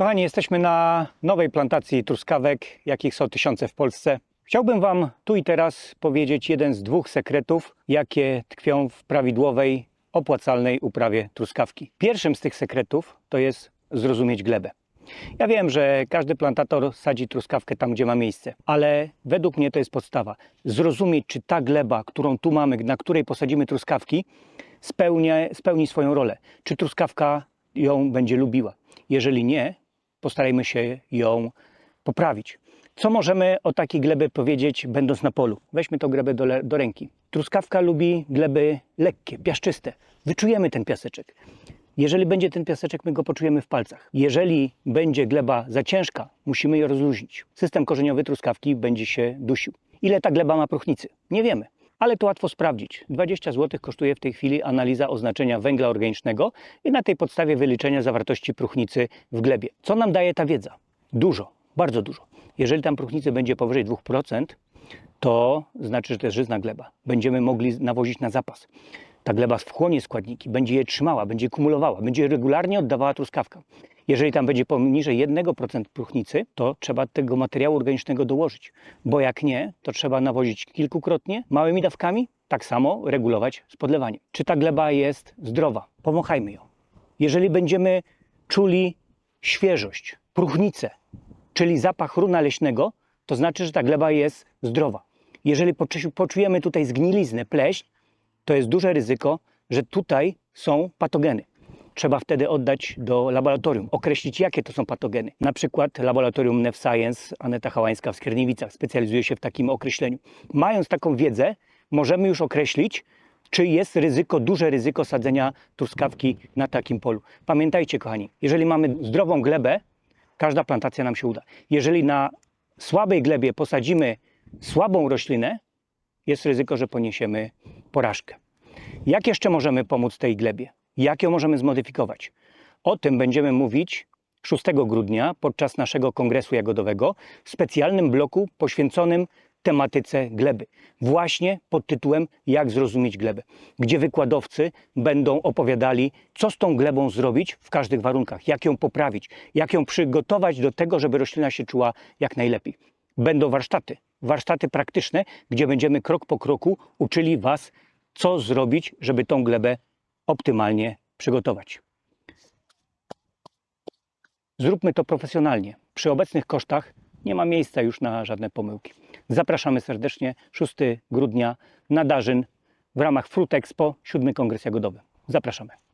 Kochani, jesteśmy na nowej plantacji truskawek, jakich są tysiące w Polsce. Chciałbym Wam tu i teraz powiedzieć jeden z dwóch sekretów, jakie tkwią w prawidłowej, opłacalnej uprawie truskawki. Pierwszym z tych sekretów to jest zrozumieć glebę. Ja wiem, że każdy plantator sadzi truskawkę tam, gdzie ma miejsce, ale według mnie to jest podstawa. Zrozumieć, czy ta gleba, którą tu mamy, na której posadzimy truskawki, spełnia, spełni swoją rolę. Czy truskawka ją będzie lubiła. Jeżeli nie, postarajmy się ją poprawić. Co możemy o takiej glebie powiedzieć, będąc na polu? Weźmy tą glebę do, do ręki. Truskawka lubi gleby lekkie, piaszczyste. Wyczujemy ten piaseczek. Jeżeli będzie ten piaseczek, my go poczujemy w palcach. Jeżeli będzie gleba za ciężka, musimy ją rozluźnić. System korzeniowy truskawki będzie się dusił. Ile ta gleba ma próchnicy? Nie wiemy. Ale to łatwo sprawdzić. 20 zł kosztuje w tej chwili analiza oznaczenia węgla organicznego i na tej podstawie wyliczenia zawartości próchnicy w glebie. Co nam daje ta wiedza? Dużo, bardzo dużo. Jeżeli tam próchnicy będzie powyżej 2%, to znaczy, że to jest żyzna gleba. Będziemy mogli nawozić na zapas. Ta gleba wchłonie składniki, będzie je trzymała, będzie kumulowała, będzie regularnie oddawała truskawkę. Jeżeli tam będzie poniżej 1% próchnicy, to trzeba tego materiału organicznego dołożyć, bo jak nie, to trzeba nawozić kilkukrotnie, małymi dawkami, tak samo regulować z podlewaniem. Czy ta gleba jest zdrowa? Pomachajmy ją. Jeżeli będziemy czuli świeżość, próchnicę, czyli zapach runa leśnego, to znaczy, że ta gleba jest zdrowa. Jeżeli poczu- poczujemy tutaj zgniliznę, pleśń, to jest duże ryzyko, że tutaj są patogeny. Trzeba wtedy oddać do laboratorium, określić jakie to są patogeny. Na przykład laboratorium Nef Science Aneta Hałańska w Skierniewicach specjalizuje się w takim określeniu. Mając taką wiedzę, możemy już określić, czy jest ryzyko, duże ryzyko sadzenia truskawki na takim polu. Pamiętajcie, kochani, jeżeli mamy zdrową glebę, każda plantacja nam się uda. Jeżeli na słabej glebie posadzimy słabą roślinę, jest ryzyko, że poniesiemy porażkę. Jak jeszcze możemy pomóc tej glebie? Jak ją możemy zmodyfikować? O tym będziemy mówić 6 grudnia podczas naszego kongresu jagodowego w specjalnym bloku poświęconym tematyce gleby. Właśnie pod tytułem Jak zrozumieć glebę, gdzie wykładowcy będą opowiadali, co z tą glebą zrobić w każdych warunkach, jak ją poprawić, jak ją przygotować do tego, żeby roślina się czuła jak najlepiej. Będą warsztaty, warsztaty praktyczne, gdzie będziemy krok po kroku uczyli Was, co zrobić, żeby tą glebę optymalnie przygotować. Zróbmy to profesjonalnie. Przy obecnych kosztach nie ma miejsca już na żadne pomyłki. Zapraszamy serdecznie 6 grudnia na Darzyn w ramach Fruit Expo 7 Kongres Jagodowy. Zapraszamy.